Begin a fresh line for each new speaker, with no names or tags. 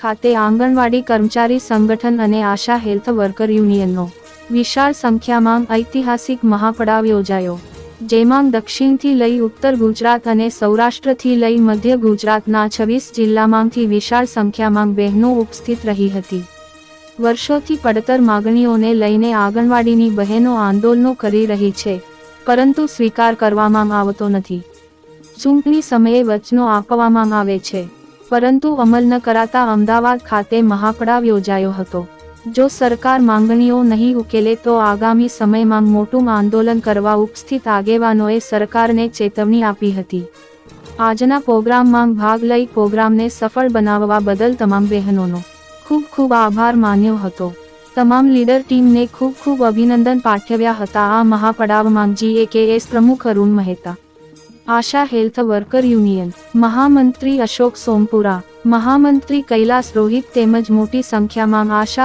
ખાતે આંગણવાડી કર્મચારી સંગઠન અને આશા હેલ્થ વર્કર યુનિયનનો વિશાળ સંખ્યામાં ઐતિહાસિક મહાપડાવ યોજાયો, જેમાં દક્ષિણથી લઈ ઉત્તર ગુજરાત અને સૌરાષ્ટ્રથી લઈ મધ્ય ગુજરાતના છવ્વીસ જિલ્લામાંથી વિશાળ સંખ્યામાં બહેનો ઉપસ્થિત રહી હતી. વર્ષોથી પડતર માગણીઓને લઈને આંગણવાડીની બહેનો આંદોલનો કરી રહી છે, પરંતુ સ્વીકાર કરવામાં આવતો નથી. ચૂંટણી સમયે વચનો આપવામાં આવે છે. પરંતુ અમલ ન કરાતા અમદાવાદ ખાતે મહાપડાવ યોજાયો હતો. જો સરકાર માંગણીઓ નહીં ઉકેલે તો આગામી સમયમાં મોટું આંદોલન કરવા ઉપસ્થિત આગેવાનોએ સરકારને ચેતવણી આપી હતી. આજના પ્રોગ્રામમાં ભાગ લઈ પ્રોગ્રામને સફળ બનાવવા બદલ તમામ બહેનોનો ખૂબ ખૂબ આભાર માન્યો હતો. તમામ લીડર ટીમને ખૂબ ખૂબ અભિનંદન પાઠવ્યા હતા. આ મહાપડાવમાં જીએકેએસ પ્રમુખ Arun Mehta ASHA health worker union મહામંત્રી અશોક સોમપુરા મહામંત્રી કૈલાસ રોહિત તેમજ મોટી સંખ્યામાં આશા